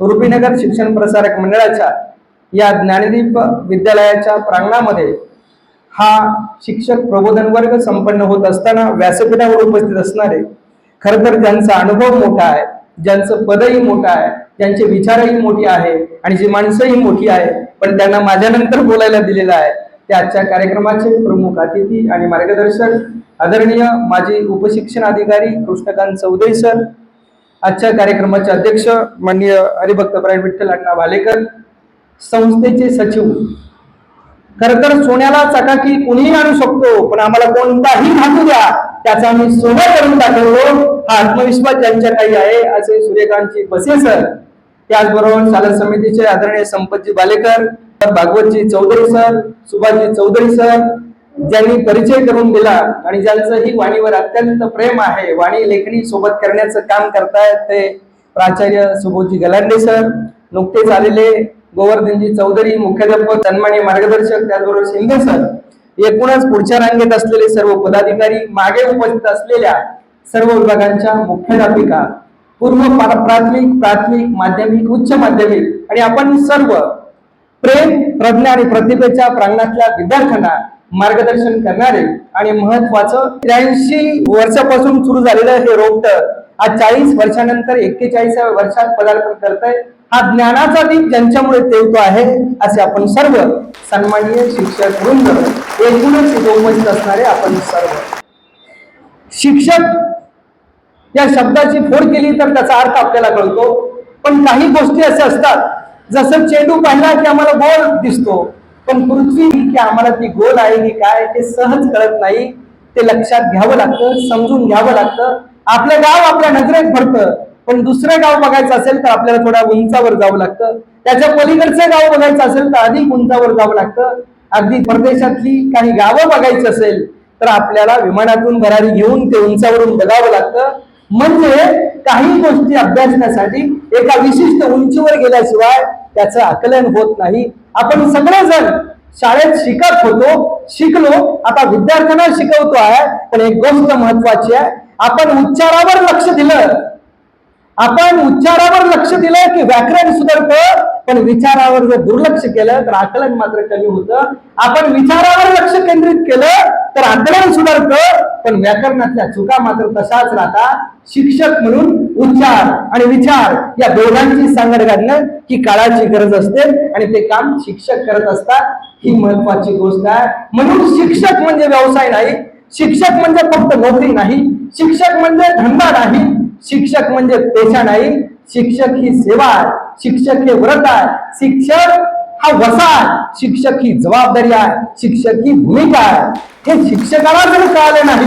रुपीनगर शिक्षण प्रसारक मंडळाच्या या ज्ञानदीप विद्यालयाच्या प्रांगणामध्ये हा शिक्षक प्रबोधन वर्ग संपन्न होत असताना व्यासपीठावर उपस्थित असणारे खर तर ज्यांचा अनुभव मोठा आहे ज्यांचं पदही मोठं आहे ज्यांचे विचारही मोठी आहे आणि जी माणसंही मोठी आहे पण त्यांना माझ्यानंतर बोलायला दिलेलं आहे त्या आजच्या कार्यक्रमाचे प्रमुख अतिथी आणि मार्गदर्शक आदरणीय माजी उपशिक्षण अधिकारी कृष्णकांत चौधरी सर आजच्या कार्यक्रमाचे अध्यक्ष माननीय हरिभक्त प्राण विठ्ठल अण्णा भालेकर संस्थेचे सचिव. खर तर सोन्याला चकाकी कुणीही आणू शकतो पण आम्हाला कोणताही घालू द्या त्याचा आम्ही सोनं करून दाखवलो हा आत्मविश्वास ज्यांच्या काही आहे असे सूर्यकांतजी बसे सर. त्याचबरोबर शाला समितीचे आदरणीय संपतजी बालेकर भागवतजी चौधरी सर सुभाषजी चौधरी सर ज्यांनी परिचय करून दिला आणि ज्यांचं ही वाणीवर अत्यंत प्रेम आहे वाणी लेखणी सोबत करण्याचं काम करतायत ते प्राचार्य सुबोधजी गलांडे सर नुकतेच आलेले गोवर्धनजी चौधरी मुख्याध्यापक सन्मान्य मार्गदर्शक त्याचबरोबर शिंदे सर एकूणच पुढच्या रांगेत असलेले सर्व पदाधिकारी मागे उपस्थित असलेल्या सर्व विभागांच्या मुख्याध्यापिका पूर्व प्राथमिक प्राथमिक माध्यमिक उच्च माध्यमिक आणि आपण सर्व प्रेम प्रज्ञा आणि प्रतिभेच्या प्रांगणातल्या विद्यार्थ्यांना मार्गदर्शन करणारे आणि महत्वाचं त्र्याऐंशी वर्षापासून सुरू झालेलं हे रोपट आज चाळीस वर्षानंतर एक्केचाळीसाव्या वर्षात पदार्पण करत आहे हा ज्ञानाचा दीप ज्यांच्यामुळे तेवतो आहे असे आपण सर्व सन्माननीय शिक्षक वृंद एकूणच इथे उपस्थित असणारे आपण सर्व. शिक्षक या शब्दाची फोड केली तर त्याचा अर्थ आपल्याला कळतो. पण काही गोष्टी अशा असतात जसं चेंडू पाहिला की आम्हाला बॉल दिसतो. पण पृथ्वी की आम्हाला ती गोल आहे की काय ते सहज कळत नाही. ते लक्षात घ्यावं लागतं समजून घ्यावं लागतं. आपलं गाव आपल्या नजरेत पडतं पण दुसरं गाव बघायचं असेल तर आपल्याला थोड्या उंचावर जावं लागतं. त्याच्या पलीकडचं गाव बघायचं असेल तर अधिक उंचावर जावं लागतं. अगदी परदेशातली काही गावं बघायची असेल तर आपल्याला विमानातून भरारी घेऊन ते उंचावरून बघावं लागतं. म्हणजे काही गोष्टी अभ्यासण्यासाठी एका विशिष्ट उंचीवर गेल्याशिवाय त्याचं आकलन होत नाही. आपण सगळेजण शाळेत शिकत होतो शिकलो आता विद्यार्थ्यांना शिकवतो आहे पण एक गोष्ट महत्वाची आहे आपण उच्चारावर लक्ष दिलं. आपण उच्चारावर लक्ष दिलं की व्याकरण सुधारतं पण विचारावर जर दुर्लक्ष केलं तर आकलन मात्र कमी होतं. आपण विचारावर लक्ष केंद्रित केलं तर आकलन सुधारतं पण व्याकरणातल्या चुका मात्र तशाच राहतात. शिक्षक म्हणून उच्चार आणि विचार या दोघांची सांगड घालणं ही काळाची गरज असते आणि ते काम शिक्षक करत असतात. ही महत्वाची गोष्ट आहे. म्हणून शिक्षक म्हणजे व्यवसाय नाही. शिक्षक म्हणजे फक्त नोकरी नाही. शिक्षक म्हणजे धंदा नाही. शिक्षक म्हणजे पेशा नाही. शिक्षक ही सेवा आहे. शिक्षक हे व्रत आहे. शिक्षक हा वसा आहे शिक्षक ही जबाबदारी आहे शिक्षक ही भूमिका आहे. हे शिक्षकाला जर कळालं नाही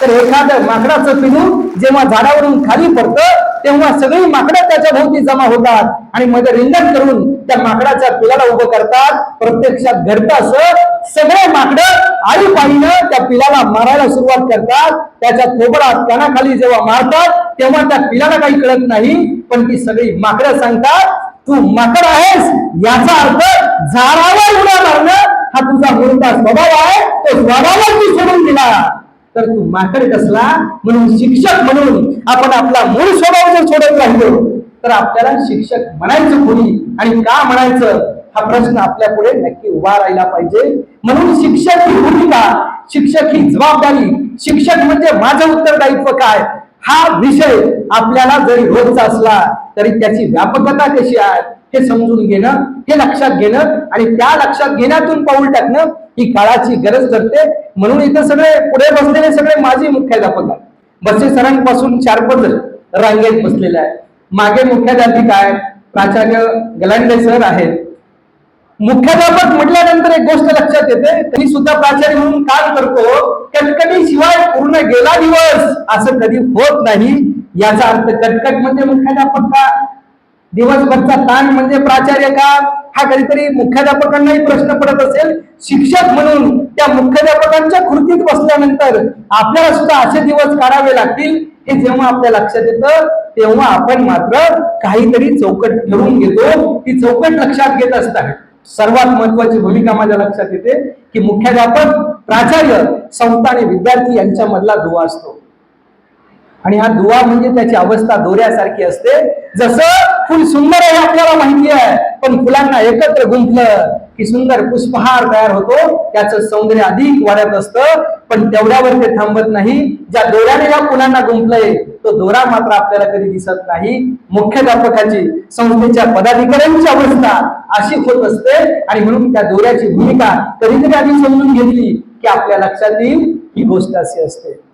तर एखादं माकडाचं पिनू जेव्हा झाडावरून खाली पडतं तेव्हा सगळी माकडं त्याच्या भोवती जमा होतात आणि मध्ये रिंगण करून त्या माकडाच्या पिलाला उभं करतात. प्रत्यक्षात घडत असं सगळे माकड आई पाहिनं त्या पिलाला मारायला सुरुवात करतात. त्याच्या थोबडात कानाखाली जेव्हा मारतात तेव्हा त्या पिलाला काही कळत नाही पण ती सगळी माकडं सांगतात तू मकर आहेस याचा अर्थ झाडावर उड्या मारणं हा तुझा मुलगा स्वभाव आहे. तो स्वभावावर तू सोडून दिला. तर तू माकड कसला? म्हणून शिक्षक म्हणून. आपण आपला मूळ स्वभाव जर सोडत राहिलो तर आपल्याला शिक्षक म्हणायचं कोणी आणि का म्हणायचं? हा प्रश्न आपल्या पुढे नक्की उभा राहिला पाहिजे. म्हणून शिक्षक ही भूमिका शिक्षक ही जबाबदारी शिक्षक म्हणजे माझं उत्तरदायित्व काय? हा विषय आपल्याला जरी रोजचा असला तरी त्याची व्यापकता कशी आहे हे समजून घेणं हे लक्षात घेणं आणि त्या लक्षात घेण्यातून पाऊल टाकणं ही काळाची गरज ठरते. म्हणून इथं सगळे पुढे बसलेले सगळे माझी मुख्याध्यापक आहेत. बसे सरांपासून चार पद रांगेत बसलेले आहे मागे मुख्याध्यापिका आहे प्राचार्य गलांडे सर आहेत. मुख्याध्यापक म्हटल्यानंतर एक गोष्ट लक्षात येते. तरी सुद्धा प्राचार्य म्हणून काम करतो. कटकटी शिवाय पूर्ण गेला दिवस असं कधी होत नाही. याचा अर्थ कटकट म्हणजे मुख्याध्यापक. का दिवसभरचा ताण म्हणजे प्राचार्य का? हा कधीतरी मुख्याध्यापकांनाही प्रश्न पडत असेल. शिक्षक म्हणून त्या मुख्याध्यापकांच्या कृतीत बसल्यानंतर आपल्याला सुद्धा असे दिवस काढावे लागतील हे जेव्हा आपल्या लक्षात येतं तेव्हा आपण मात्र काहीतरी चौकट ठरवून घेतो. ती चौकट लक्षात घेत असताना सर्वात महत्वाची भूमिका माझ्या लक्षात येते की मुख्याध्यापक प्राचार्य संस्था आणि विद्यार्थी यांच्यामधला दुवा असतो. आणि हा दुवा म्हणजे त्याची अवस्था दोऱ्यासारखी असते. जसं फुल सुंदर आहे आपल्याला माहिती आहे. पण फुलांना एकत्र गुंफलं की सुंदर पुष्पहार तयार होतो. त्याचं सौंदर्य अधिक वाढत असतं. पण तेवढ्यावर ते थांबत नाही. ज्या दोऱ्याने या फुलांना गुंफलंय तो दोरा मात्र आपल्याला कधी दिसत नाही. मुख्याध्यापकाची संस्थेच्या पदाधिकाऱ्यांची अवस्था अशी होत असते. आणि म्हणून त्या दोऱ्याची भूमिका कधीतरी आधी समजून घेतली की आपल्या लक्षात येईल ही गोष्ट अशी असते.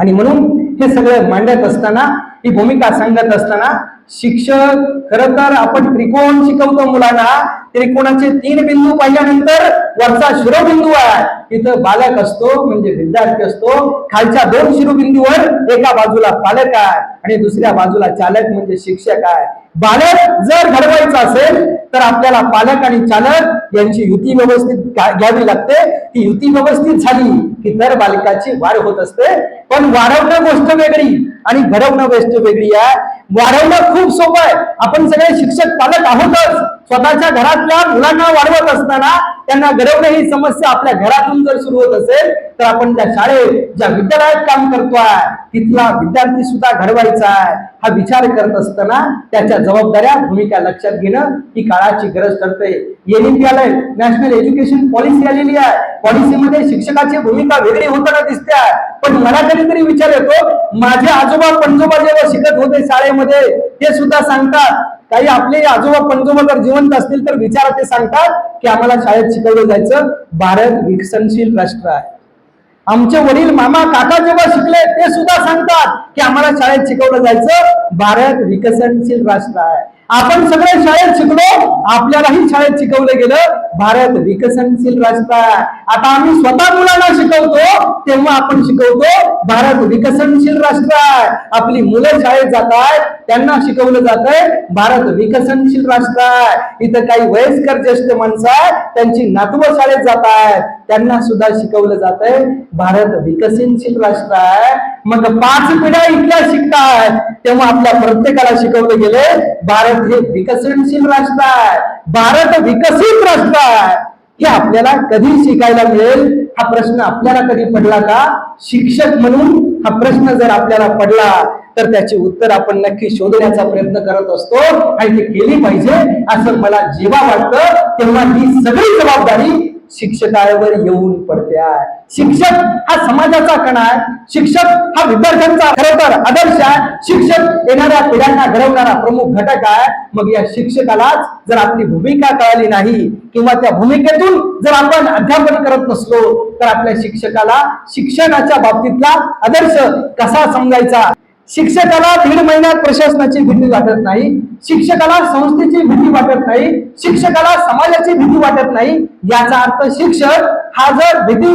आणि म्हणून हे सगळं मांडत असताना ही भूमिका सांगत असताना शिक्षक खर तर आपण त्रिकोण शिकवतो मुलांना. त्रिकोणाचे तीन बिंदू पाहिल्यानंतर वरचा शिरोबिंदू आहे. तिथं बालक असतो म्हणजे विद्यार्थी असतो. खालच्या दोन शिरोबिंदूवर एका बाजूला पालक आहे आणि दुसऱ्या बाजूला चालक म्हणजे शिक्षक आहे. बालक जर घडवायचं असेल तर आपल्याला पालक आणि चालक यांची युती व्यवस्थित घ्यावी लागते. ती युती व्यवस्थित झाली की तर बालकाची वाढ होत असते. पण वाढवणं गोष्ट वेगळी. आणि घडवणं वेस्ट वेगळी आहे. वाढवणं खूप सोपं आहे. आपण सगळे शिक्षक पालक आहोतच. स्वतःच्या घरातल्या मुलांना वाढवत असताना त्यांना घडवणं ही समस्या आपल्या घरातून जर सुरू होत असेल तर आपण त्या शाळेत ज्या विद्यालयात काम करतोय तिथला विद्यार्थी सुद्धा घडवायचा आहे हा विचार करत असताना त्याच्या जबाबदाऱ्या भूमिका लक्षात घेणं ही काळाची गरज ठरते एनईपी आलंय नॅशनल एज्युकेशन पॉलिसी आलेली आहे पॉलिसीमध्ये शिक्षकाची भूमिका वेगळी होताना दिसते आहे. पण मला कधीतरी विचार येतो माझे आजोबा पणजोबा जेव्हा शिकत होते शाळेमध्ये ते सुद्धा सांगतात काही आपले आजोबा पणजोबा जर जिवंत असतील तर विचार ते सांगतात की आम्हाला शाळेत शिकवलं जायचं. भारत विकसनशील राष्ट्र आहे. आमचे वडील मामा काका जेव्हा शिकले ते सुद्धा सांगतात की आम्हाला शाळेत शिकवलं जायचं. भारत विकसनशील राष्ट्र आहे. आपण सगळे शाळेत शिकलो आपल्यालाही शाळेत शिकवलं गेलं. भारत विकसनशील राष्ट्र आहे. आता आम्ही स्वतः मुलांना शिकवतो तेव्हा आपण शिकवतो भारत विकसनशील राष्ट्र आहे. आपली मुलं शाळेत जात आहेत त्यांना शिकवलं जातंय भारत विकसनशील राष्ट्र आहे. इथं काही वयस्कर ज्येष्ठ माणसं आहेत त्यांची नातवं शाळेत जात आहेत. त्यांना सुद्धा शिकवलं जात आहे भारत विकसनशील राष्ट्र आहे. मग पाच पिढ्या इथल्या शिकतायत. तेव्हा आपल्या प्रत्येकाला शिकवलं गेले भारत हे विकसनशील राष्ट्र आहे. भारत विकसित राष्ट्र आहे. हे आपल्याला कधी शिकायला मिळेल? हा प्रश्न आपल्याला कधी पडला का? शिक्षक म्हणून हा प्रश्न जर आपल्याला पडला तर त्याचे उत्तर आपण नक्की शोधण्याचा प्रयत्न करत असतो आणि ते केली पाहिजे असं मला जेव्हा वाटतं तेव्हा ही सगळी जबाबदारी शिक्षकावर येऊन पडते आहे शिक्षक हा समाजाचा कणा आहे. शिक्षक हा विद्यार्थ्यांचा खरं तर आदर्श आहे. शिक्षक येणाऱ्या पिढ्यांना घडवणारा प्रमुख घटक आहे. मग या शिक्षकालाच जर आपली भूमिका कळाली नाही किंवा त्या भूमिकेतून जर आपण अध्यापन करत नसलो तर आपल्या शिक्षकाला शिक्षणाच्या बाबतीतला आदर्श कसा समजायचा? शिक्षकाला दीड महिन्यात प्रशासनाची भीती वाटत नाही शिक्षकाला संस्थेची भीती वाटत नाही शिक्षकाला समाजाची भीती वाटत नाही याचा अर्थ शिक्षक हा जर भीती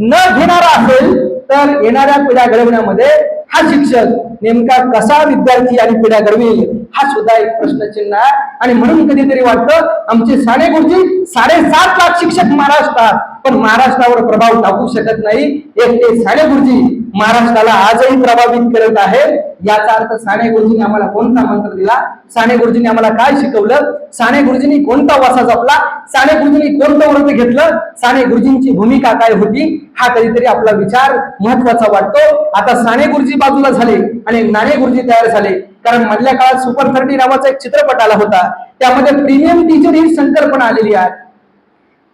न घेणारा असेल तर येणाऱ्या पिढ्या घडवण्यामध्ये हा शिक्षक नेमका कसा विद्यार्थी आणि पिढ्या घडवेल हा सुद्धा एक प्रश्नचिन्ह आहे. आणि म्हणून कधीतरी वाटतं आमचे साडे गुरुजी साडेसात लाख शिक्षक महाराष्ट्रात पण महाराष्ट्रावर प्रभाव टाकू शकत नाही. एक ते साने गुरुजी महाराष्ट्राला आजही प्रभावित करत आहेत. याचा अर्थ साने गुरुजींनी आम्हाला कोणता मंत्र दिला? साने गुरुजींनी आम्हाला काय शिकवलं? साने गुरुजींनी कोणता वासा जपला? साने गुरुजींनी कोणतं व्रत घेतलं? साने गुरुजींची भूमिका काय होती? हा कधीतरी आपला विचार महत्त्वाचा वाटतो. आता साने गुरुजी बाजूला झाले आणि नाणे गुरुजी तयार झाले. कारण मधल्या काळात सुपर थर्टी नावाचा एक चित्रपट आला होता. त्यामध्ये प्रीमियम टीचर ही संकल्पना आलेली आहे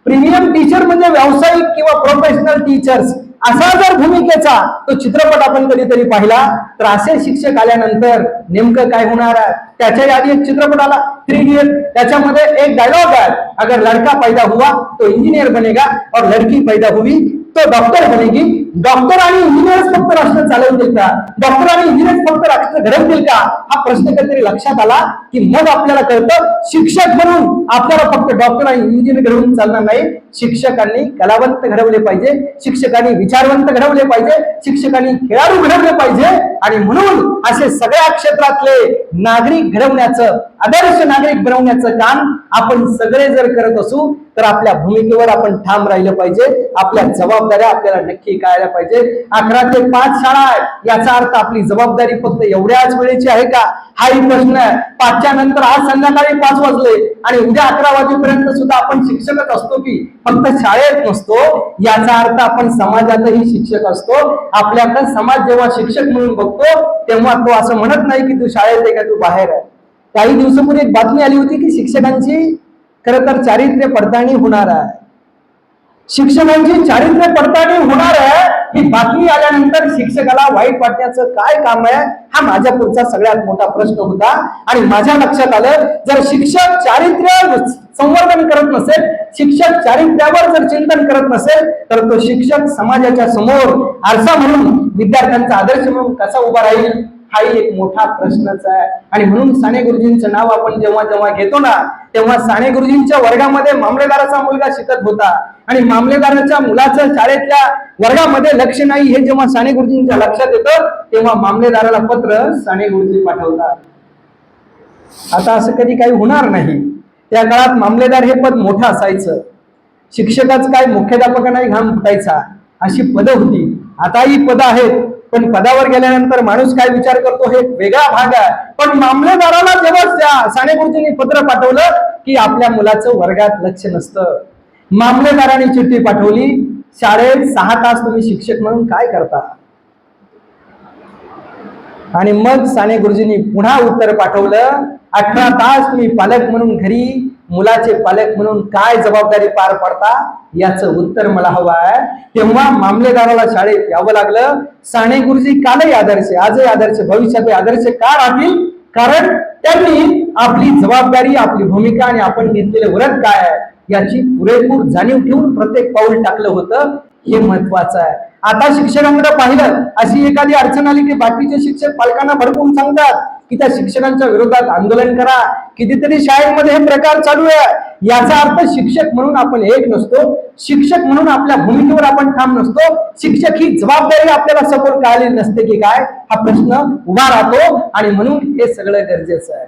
प्रीमियम टीचर म्हणजे व्यावसायिक किंवा प्रोफेशनल टीचर्स असा जर भूमिकेचा तो चित्रपट आपण कधीतरी पाहिला तर असे शिक्षक आल्यानंतर नेमकं काय होणार आहे? त्याच्या आधी एक चित्रपट आला थ्री इडियट त्याच्यामध्ये एक डायलॉग आहे. अगर लड़का पैदा हुआ तो इंजिनियर बनेगा और लड़की पैदा हुई तो डॉक्टर बनेगी डॉक्टर आणि इंजिनियर्स फक्त राष्ट्र चालवतील का? डॉक्टर आणि इंजिनियर्स फक्त राष्ट्र घडवतील का? हा प्रश्न काहीतरी लक्षात आला की मग आपल्याला कळतं शिक्षक म्हणून आपल्याला फक्त डॉक्टर आणि इंजिनियर घडवून चालणार नाही. शिक्षकांनी कलावंत घडवले पाहिजे शिक्षकांनी विचारवंत घडवले पाहिजे शिक्षकांनी खेळाडू घडवले पाहिजे आणि म्हणून असे सगळ्या क्षेत्रातले नागरिक घडवण्याचं आदर्श नागरिक बनवण्याचं काम आपण सगळे जर करत असू तर आपल्या भूमिकेवर आपण ठाम राहिलं पाहिजे. आपल्या जबाबदाऱ्या आपल्याला नक्की कळायला पाहिजे. अकरा ते पाच शाळा आहे याचा अर्थ आपली जबाबदारी फक्त एवढ्याच वेळेची आहे का? हाही प्रश्न आहे. पाचच्या नंतर आज संध्याकाळी पाच वाजले आणि उद्या अकरा वाजेपर्यंत सुद्धा आपण शिक्षकच असतो की फक्त शाळेत नसतो? याचा अर्थ आपण समाजातही शिक्षक असतो. आपल्याकडे समाज जेव्हा शिक्षक म्हणून बघतो तेव्हा तो असं म्हणत नाही की तू शाळेत आहे का? तू बाहेर आहे. काही दिवसापूर्वी एक बातमी आली होती की शिक्षकांची खर तर चारित्र्य पडताळणी होणार आहे. शिक्षकांची चारित्र्य पडताळणी होणार आहे ही बातमी आल्यानंतर शिक्षकाला वाईट वाटण्याचं काय काम आहे हा माझ्या पुढचा सगळ्यात मोठा प्रश्न होता. आणि माझ्या लक्षात आलं जर शिक्षक चारित्र्य संवर्धन करत नसेल शिक्षक चारित्र्यावर जर चिंतन करत नसेल तर तो शिक्षक समाजाच्या समोर आरसा म्हणून विद्यार्थ्यांचा आदर्श म्हणून कसा उभा राहील? हाही एक मोठा प्रश्नच आहे. आणि म्हणून साने गुरुजींचं नाव आपण जेव्हा जेव्हा घेतो ना तेव्हा साने गुरुजींच्या वर्गामध्ये मामलेदाराचा मुलगा शिकत होता. आणि मामलेदाराच्या मुलाचं शाळेतल्या वर्गामध्ये लक्ष नाही हे जेव्हा साने गुरुजींच्या लक्षात येतं तेव्हा मामलेदाराला पत्र साने गुरुजी पाठवतात. आता असं कधी काही होणार नाही. त्या काळात मामलेदार हे पद मोठं असायचं. शिक्षकाच काय मुख्याध्यापकांनाही घाम फुटायचा अशी पदं होती. आता ही पदं आहेत. पण पदावर गेल्यानंतर माणूस काय विचार करतो हे वेगळा भाग आहे. पण मामलेदाराला जेव्हा साने गुरुजींनी पत्र पाठवलं की आपल्या मुलाचं वर्गात लक्ष नसतं. मामलेदाराने चिठ्ठी पाठवली शाळेत सहा तास तुम्ही शिक्षक म्हणून काय करता? आणि मग साने गुरुजींनी पुन्हा उत्तर पाठवलं अठरा तास तुम्ही पालक म्हणून घरी मुलाचे पालक म्हणून काय जबाबदारी पार पडता याचं उत्तर मला हवं आहे. तेव्हा मामलेदाराला शाळेत यावं लागलं. साने गुरुजी कालही आदर्श आजही आदर्श भविष्यात आदर्श का राहतील? कारण त्यांनी आपली जबाबदारी आपली भूमिका आणि आपण घेतलेले व्रत काय आहे याची पुरेपूर जाणीव ठेवून प्रत्येक पाऊल टाकलं होतं हे महत्वाचं आहे. आता शिक्षकांकडे पाहिलं अशी एखादी अडचण आली की बाकीचे शिक्षक पालकांना भडकवून सांगतात. की त्या शिक्षकांच्या विरोधात आंदोलन करा. कितीतरी शाळेमध्ये हे प्रकार चालू आहे. याचा अर्थ शिक्षक म्हणून आपण एक नसतो. शिक्षक म्हणून आपल्या भूमिकेवर आपण ठाम नसतो. शिक्षक ही जबाबदारी आपल्याला सपोर्ट कळाली नसते की काय? हा प्रश्न उभा राहतो आणि म्हणून हे सगळं गरजेचं आहे.